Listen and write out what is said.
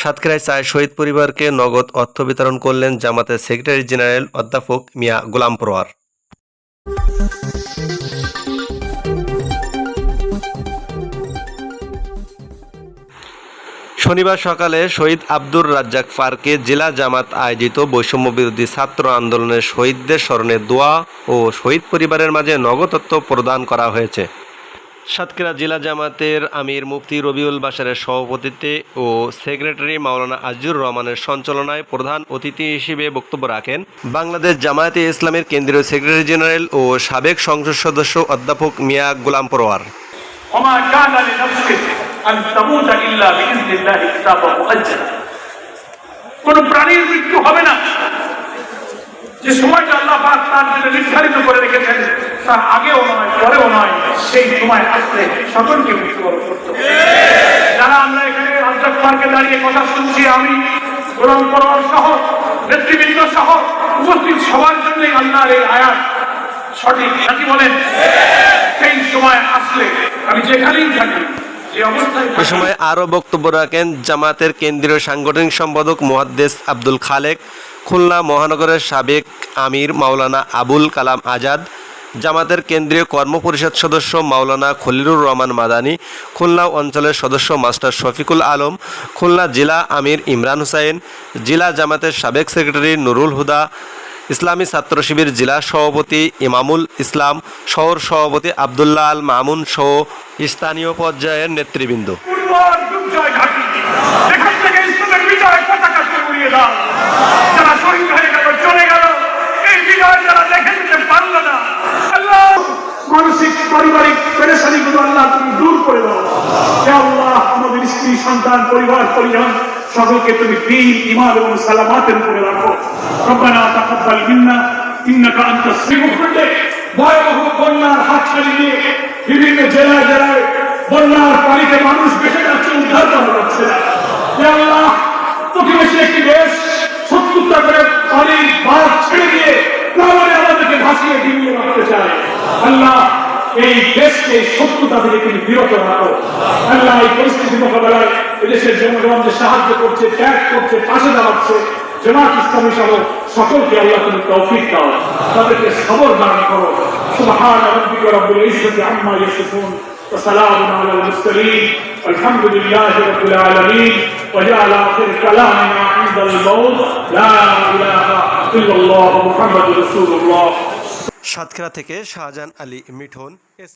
সাতক্ষীরায় চায় শহীদ পরিবারকে নগদ অর্থ বিতরণ করলেন জামাতের সেক্রেটারি জেনারেল অধ্যাপক মিয়া গোলাম পরোয়ার। শনিবার সকালে শহীদ আব্দুর রাজ্জাক পার্কে জেলা জামাত আয়োজিত বৈষম্য বিরোধী ছাত্র আন্দোলনের শহীদদের স্মরণে দোয়া ও শহীদ পরিবারের মাঝে নগদ অর্থ প্রদান করা হয়েছে। সাতক্ষীরা জেলা জামাতের আমির মুফতি রবিউল বাসারের সভাপতিত্বে ও সেক্রেটারি মাওলানা আজিজুর রহমানের সঞ্চালনায় প্রধান অতিথি হিসেবে বক্তব্য রাখেন বাংলাদেশ জামায়াতে ইসলামের কেন্দ্রীয় সেক্রেটারি জেনারেল ও সাবেক সংসদ সদস্য অধ্যাপক মিয়া গোলাম পরোয়ার। কোন প্রাণীর মৃত্যু হবে না। যে সময়টা আল্লাহ পাক তার জন্য নির্ধারিত করে রেখেছেন তার আগেও নয়, পরেও নয়, সেই সময় আসলে সকলকে মৃত্যুবরণ করতে। যারা আমরা এখানে রাজ্জাক পার্কে দাঁড়িয়ে কথা শুনছি, আমি, গোলাম পরোয়ার সহ, নেতৃবৃন্দ সহ, উপস্থিত সবার জন্যই আল্লাহর এই আয়াত সঠিক নাকি বলেন সেই সময় আসলে আমি যেখানেই থাকি এ সময় আরও বক্তব্য রাখেন জামাতের কেন্দ্রীয় সাংগঠনিক সম্পাদক মুহাদ্দেস আব্দুল খালেক, খুলনা মহানগরের সাবেক আমির মাওলানা আবুল কালাম আজাদ, জামাতের কেন্দ্রীয় কর্মপরিষদ সদস্য মাওলানা খলিলুর রহমান মাদানী, খুলনা অঞ্চলের সদস্য মাস্টার শফিকুল আলম, খুলনা জেলা আমির ইমরান হুসাইন, জেলা জামাতের সাবেক সেক্রেটারি নুরুল হুদা ইসলামী ছাত্র শিবির জেলা সভাপতি ইমামুল ইসলাম, শহর সভাপতি আবদুল্লাহ আল মামুন সহ স্থানীয় পর্যায়ের নেতৃবৃন্দ। পারিবারিক, পেরেশানিগুলো আল্লাহ তুমি দূর করে দাও। স্ত্রী, সন্তান, পরিবার, পরিজন, সকলকে তুমি দিন ইমান এবং সালামাতের উপরে রাখো। রব্বানা তাকাব্বাল মিন্না, ইন্নাকা আনতাস সামিউল ভয়াবহ বন্যার বিভিন্ন জেলায় জেলায় বন্যার পানিতে মানুষ বেঁচে যাচ্ছে, উদ্ধার করা যাচ্ছে আল্লাহ প্রতিবেশী একটি দেশ করে পানির ছেড়ে দিয়ে আমাদেরকে ভাসিয়ে রাখতে চায়। আল্লাহ এই দেশকে এই শত্রুতা থেকে তিনি বিরত রাখো আল্লাহ এই পরিস্থিতি মোকাবেলায় এদেশের জনগণ যে সাহায্য করছে ত্যাগ করছে পাশে দাঁড়াচ্ছে জমাত ইসলামী সহ সকলকে আল্লাহ তুমি তৌফিক দাও তাদেরকে সবর দান করো সুবহান রাব্বিকা রাব্বিল ইজ্জতি আম্মা ইয়াসিফুন وسلام على المرسلين والحمد لله رب العالمين وجعل اخر كلامنا عند الموت لا اله الا الله محمد رسول الله সাতক্ষীরা থেকে শাহজাহান আলী মিঠুন এস